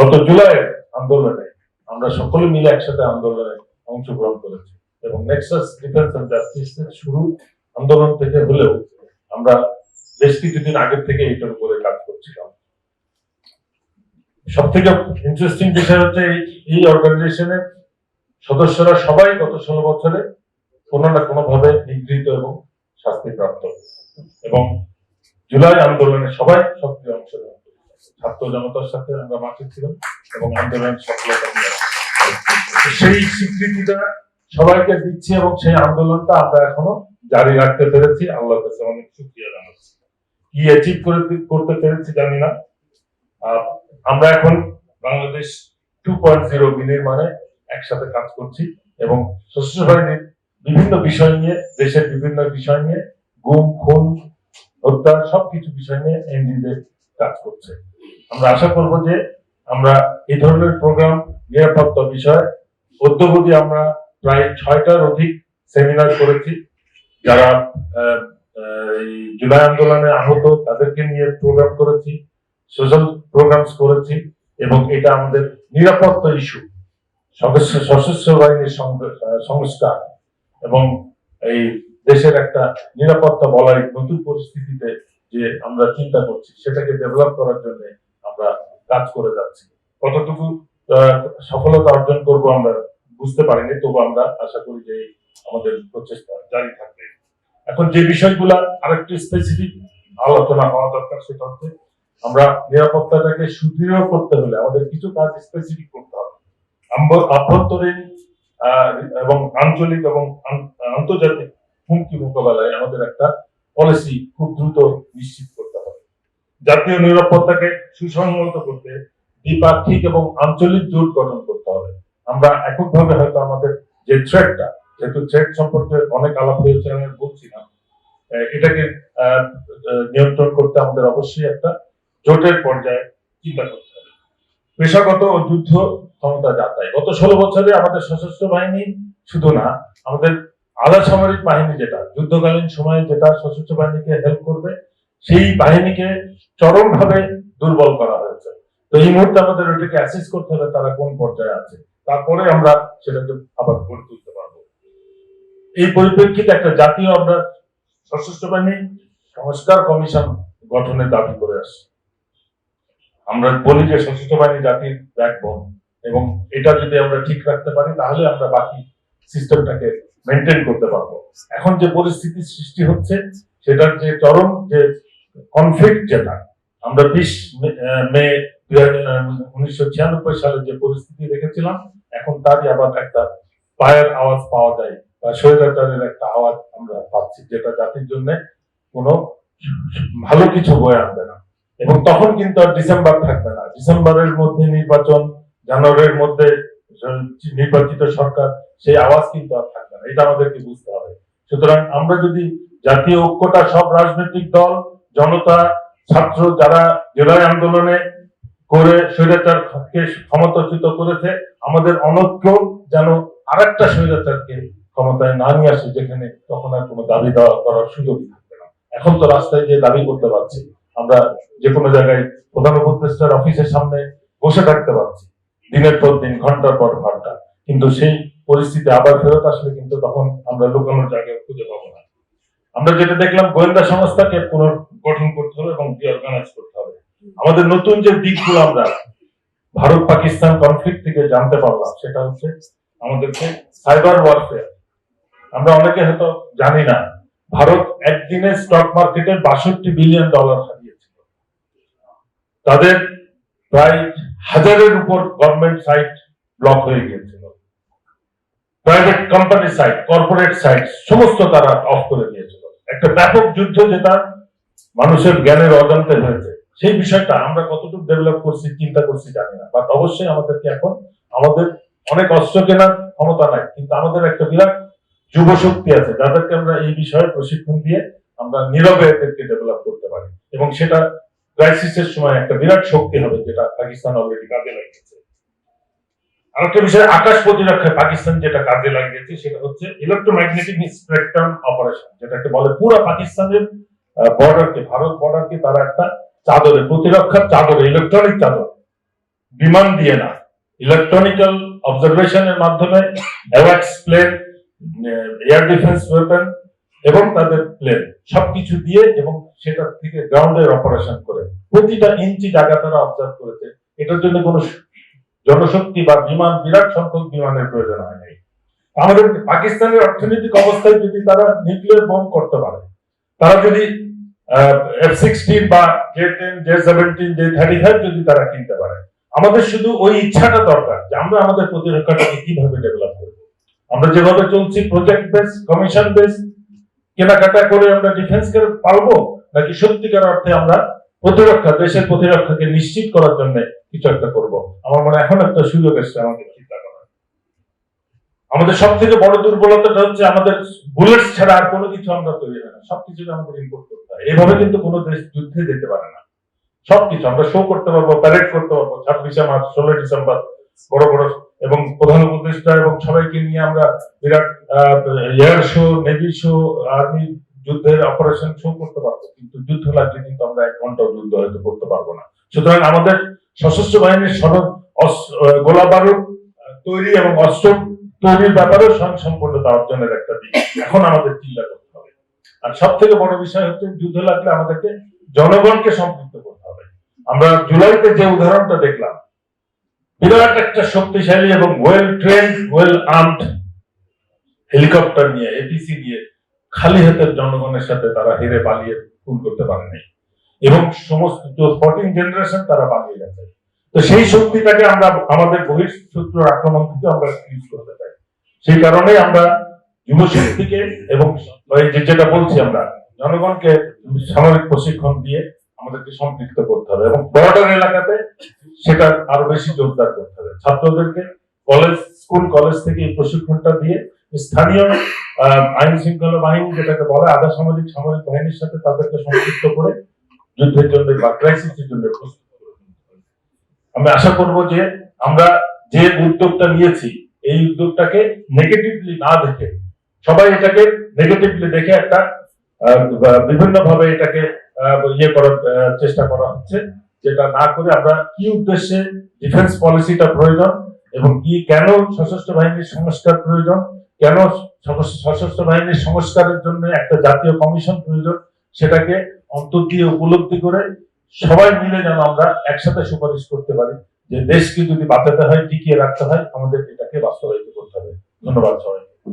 গত জুলাই আন্দোলনে আমরা সকলে মিলে একসাথে আন্দোলনে অংশগ্রহণ করেছি এবং নেক্সাস ডিফেন্স অ্যান্ড জাস্টিস শুরু আন্দোলন থেকে হলেও আমরা বেশ কিছুদিন আগের থেকে এটার উপরে কাজ করছিলাম সব থেকে ইন্টারেস্টিং বিষয় হচ্ছে এই- অর্গানাইজেশনের সদস্যরা সবাই গত ষোলো বছরে কোনো না কোনো ভাবে নিগৃহীত এবং শাস্তিপ্রাপ্ত এবং জুলাই আন্দোলনে সবাই সক্রিয় অংশগ্রহণ। ছাত্র জনতার সাথে আমরা মাঠে ছিলাম এবং আন্দোলন সফলতা সেই স্বীকৃতিটা সবাইকে দিচ্ছি এবং সেই আন্দোলনটা আমরা এখনও জারি রাখতে পেরেছি। আল্লাহর কাছে অনেক শুক্রিয়া জানাচ্ছি। কি অ্যাচিভ করে করতে পেরেছি জানি না। আমরা এখন বাংলাদেশ টু পয়েন্ট জিরো বিনির্মাণে একসাথে কাজ করছি এবং সশস্ত্র বাহিনীর বিভিন্ন বিষয় নিয়ে, দেশের বিভিন্ন বিষয় নিয়ে, গুম, খুন, হত্যা, সবকিছু বিষয় নিয়ে এনডিজে কাজ করছে। আমরা আশা করব যে আমরা এই ধরনের প্রোগ্রাম নিরাপত্তা বিষয়ে অদ্যবধি আমরা প্রায় ছয়টার অধিক সেমিনার করেছি। যারা জুলাই আন্দোলনে আহত, তাদেরকে নিয়ে প্রোগ্রাম করেছি সোশ্যাল প্রোগ্রামস করেছি এবং এটা আমাদের নিরাপত্তা ইস্যু সশস্ত্র বাহিনীর সংস্কার এবং এই দেশের একটা নিরাপত্তা বলয় নতুন পরিস্থিতিতে যে আমরা চিন্তা করছি, সেটাকে ডেভেলপ করার জন্য কাজ করে যাচ্ছি। কতটুকু সফলতা অর্জন করব আমরা বুঝতে পারিনি, তবু আমরা আশা করি যে আমাদের প্রচেষ্টা জারি থাকবে। এখন যে বিষয়গুলা আরেকটু স্পেসিফিক আলোচনা হওয়া দরকার সেটা হচ্ছে, আমরা নিরাপত্তাটাকে সুদৃঢ় করতে হলে আমাদের কিছু কাজ স্পেসিফিক করতে হবে। আম্ব- আভ্যন্তরীণ এবং আঞ্চলিক এবং আন্তর্জাতিক হুমকি মোকাবেলায় আমাদের একটা পলিসি খুব দ্রুত নিশ্চিত জাতীয় নিরাপত্তাকে সুসংহত করতে দ্বিপাক্ষিক এবং আঞ্চলিক জোট গঠন করতে হবে। আমরা এককভাবে হয়তো আমাদের যে থ্রেটটা যেহেতু থ্রেড সম্পর্কে অনেক আলাপ হয়েছে, আমি বলছি না। এটাকে নিয়ন্ত্রণ করতে আমাদের অবশ্যই একটা জোটের পর্যায়ে চিন্তা করতে হবে। পেশাগত ও যুদ্ধ ক্ষমতা যাচাই। গত ষোলো বছরে আমাদের সশস্ত্র বাহিনী শুধু না, আমাদের আধা সামরিক বাহিনী যেটা, যুদ্ধকালীন সময়ে যেটা সশস্ত্র বাহিনীকে হেল্প করবে সেই বাহিনীকে চরমভাবে দুর্বল করা হয়েছে। তো এই মুহূর্তে আমাদের ওইটাকে অ্যাসেস করতে হবে তারা কোন পর্যায়ে আছে? তারপরে আমরা সেটাকে আবার গড়ে তুলতে পারব। এই পরিপ্রেক্ষিতে একটা জাতীয় আমরা সশস্ত্র বাহিনী সংস্কার কমিশন গঠনের দাবি করে আসছি। আমরা বলি যে সশস্ত্র বাহিনী জাতির ব্যাকবোন এবং এটা যদি আমরা ঠিক রাখতে পারি, তাহলে আমরা বাকি সিস্টেমটাকে মেনটেন করতে পারব। এখন যে পরিস্থিতি সৃষ্টি হচ্ছে, সেটার যে চরম যে কনফ্লিক্ট যেটা আমরা বিশ মে উনিশশো ছিয়ানব্বই সালে যে পরিস্থিতি দেখেছিলাম, এখন তারই আবার একটা পায়ের আওয়াজ পাওয়া যায়, বা স্বৈরাচারের একটা আওয়াজ আমরা পাচ্ছি, যেটা জাতির জন্য কোনো ভালো কিছু বয়ে আনবে না। এবং তখন কিন্তু আর ডিসেম্বর থাকবে না। ডিসেম্বরের মধ্যে নির্বাচন, জানুয়ারির মধ্যে নির্বাচিত সরকার, সেই আওয়াজ কিন্তু আর থাকবে না। এটা আমাদেরকে বুঝতে হবে। সুতরাং আমরা যদি জাতীয় ঐক্যটা সব রাজনৈতিক দল জনতা, ছাত্র যারা জেলায় আন্দোলনে করে স্বৈরাচারকে ক্ষমতাচ্যুত করেছে, আমাদের অনৈক্য যেন আরেকটা স্বৈরাচারকে ক্ষমতায় না নিয়ে আসে, যেখানে তখন আর কোনো দাবি দেওয়া করার সুযোগই থাকবে না। এখন তো রাস্তায় যে দাবি করতে পারছি। আমরা যে কোনো জায়গায় প্রধান উপদেষ্টার অফিসের সামনে বসে থাকতে পারছি, দিনের পর দিন, ঘণ্টার পর ঘণ্টা। কিন্তু সেই পরিস্থিতি আবার ফেরত আসলে কিন্তু তখন আমরা লুকানোর জায়গায় খুঁজে পাবো না। আমরা যেটা দেখলাম, গোয়েন্দা সংস্থাকে পুনর্গঠন করতে হবে এবং রিঅর্গানাইজ করতে হবে। আমাদের নতুন যে দিকগুলো আমরা ভারত পাকিস্তান কনফ্লিক্ট থেকে জানতে পারলাম, সেটা হচ্ছে আমাদেরকে সাইবার ওয়ারফেয়ার আমরা অনেকে হয়তো জানি না, ভারত একদিনে স্টক মার্কেটে বাষট্টি বিলিয়ন ডলার হারিয়েছিল। তাদের প্রায় হাজারের উপর গভর্নমেন্ট সাইট ব্লক হয়ে গিয়েছিল। Private company site corporate site সমস্ত তারা অফ করে দিয়েছিল একটা ব্যাপক যুদ্ধ যেটা মানুষের জ্ঞানের অজান্তে হয়েছে। সেই বিষয়টা আমরা কতটুকু ডেভেলপ করছি, চিন্তা করছি জানি না। বাট অবশ্যই আমাদেরকে এখন আমাদের অনেক অস্ত্র কেনার ক্ষমতা নাই। কিন্তু আমাদের একটা বিরাট যুব শক্তি আছে, যাদেরকে আমরা এই বিষয়ে প্রশিক্ষণ দিয়ে আমরা নীরবে এদেরকে ডেভেলপ করতে পারি। এবং সেটা ক্রাইসিসের সময় একটা বিরাট শক্তি হবে, যেটা পাকিস্তান অলরেডি কাজে লাগিয়েছে। আরেকটা বিষয়, আকাশ প্রতিরক্ষায় পাকিস্তান যেটা কাজে লাগিয়েছে, সেটা হচ্ছে ইলেকট্রোম্যাগনেটিক স্পেকট্রাম অপারেশন যেটাকে বলে পুরো পাকিস্তানের বর্ডারকে ভারত বর্ডারকে তারা একটা চাদরে, প্রতিরক্ষার চাদরে ইলেকট্রনিক চাদর। বিমান দিয়ে না ইলেকট্রনিক্যাল অবজারভেশনের মাধ্যমে অ্যাওয়াক্স প্লেন এয়ার ডিফেন্স ওয়েপন এবং তাদের প্লেন সবকিছু দিয়ে এবং সেটা থেকে গ্রাউন্ডের অপারেশন করে। প্রতিটা ইঞ্চি জায়গা তারা অবজার্ভ করেছে। এটার জন্য কোনো জনশক্তি বা বিমান, বিরাট সংখ্যক বিমানের প্রয়োজন হয় নাই। আমাদের পাকিস্তানের অর্থনৈতিক অবস্থায় যদি তারা নিউক্লিয়ার বম করতে পারে, তারা যদি এফ সিক্সটিন বা J ten J seventeen J thirty five যদি তারা কিনতে পারে, আমাদের শুধু ওই ইচ্ছাটা দরকার যে আমরা আমাদের প্রতিরক্ষাটাকে কীভাবে ডেভেলপ করব। আমরা যেভাবে চলছি প্রজেক্ট বেস কমিশন বেস কেনাকাটা করে আমরা ডিফেন্স করে পারব নাকি সত্যিকার অর্থে আমরা প্রতিরক্ষা, দেশের প্রতিরক্ষাকে নিশ্চিত করার জন্য কিছু একটা করব। আমার মনে এখন একটা সুযোগ এসছে আমাকে চিন্তা করার। আমাদের সব থেকে বড় দুর্বলতাটা হচ্ছে আমাদের বুলেটস ছাড়া আর কোনো কিছু আমরা তৈরি হয় না। সবকিছু আমাদের ইম্পোর্ট করতে হয়। এভাবে কিন্তু কোনো দেশ যুদ্ধে যেতে পারে না। সবকিছু আমরা শো করতে পারব প্যারেড করতে পারব। ছাব্বিশে মার্চ, ষোলোই ডিসেম্বর, বড় বড় এবং প্রধান উপদেষ্টা এবং সবাইকে নিয়ে আমরা বিরাট air show navy show army যুদ্ধের অপারেশন শো করতে পারব, কিন্তু যুদ্ধ লাগলে কিন্তু আমরা এক ঘন্টাও যুদ্ধ হয়তো করতে পারব না। সুতরাং আমাদের সশস্ত্র বাহিনীর অস- গোলা বারুদ তৈরি এবং অস্ত্র তৈরির ব্যাপারেও স্বয়ংসম্পূর্ণতা অর্জনের একটা দিক। এখন আমাদের চিন্তা করতে হবে। আর সব থেকে বড় বিষয় হচ্ছে যুদ্ধ লাগলে আমাদেরকে জনগণকে সম্পৃক্ত করতে হবে। আমরা জুলাইতে যে উদাহরণটা দেখলাম, বিরাট একটা শক্তিশালী এবং well trained well armed helicopter নিয়ে এপিসি দিয়ে খালি হাতের জনগণের সাথে তারা হেরে পালিয়ে ফুল করতে পারেনি। এবং সমস্ত ফোরটিন জেনারেশন তারা পালিয়ে গেছে। তো সেই শক্তিটাকে আমরা, আমাদের বহিঃশত্রু আক্রমণ থেকে আমরা ইউজ করতে চাই। সেই কারণে আমরা যুব শক্তিকে এবং যেটা বলছি আমরা, জনগণকে সামরিক প্রশিক্ষণ দিয়ে আমাদেরকে সম্পৃক্ত করতে হবে এবং বর্ডার এলাকাতে সেটা আরও বেশি জোরদার করতে হবে। ছাত্রদেরকে কলেজ স্কুল কলেজ থেকে এই প্রশিক্ষণটা দিয়ে স্থানীয় আইন শৃঙ্খলা বাহিনী যেটাকে বলে, আধা সামাজিক সামরিক বাহিনীর সাথে তাদেরকে সম্পৃক্ত করে যুদ্ধের জন্য বা ক্রাইসিসের জন্য। আমি আশা করব যে আমরা যে উদ্যোগটা নিয়েছি, এই উদ্যোগটাকে নেগেটিভলি না দেখে, সবাই এটাকে নেগেটিভলি দেখে একটা বিভিন্ন ভাবে এটাকে ইয়ে করার চেষ্টা করা হচ্ছে, যেটা না করে আমরা কি উদ্দেশ্যে ডিফেন্স পলিসিটা প্রয়োজন এবং কি, কেন সশস্ত্র বাহিনীর সংস্কার প্রয়োজন কেন সশস্ত্র বাহিনীর সংস্কারের জন্য একটা জাতীয় কমিশন প্রয়োজন সেটাকে অন্তর দিয়ে উপলব্ধি করে সবাই মিলে যেন আমরা একসাথে সুপারিশ করতে পারি। যে দেশকে যদি বাঁচাতে হয়, টিকিয়ে রাখতে হয় আমাদের এটাকে বাস্তবায়িত করতে হবে। ধন্যবাদ সবাই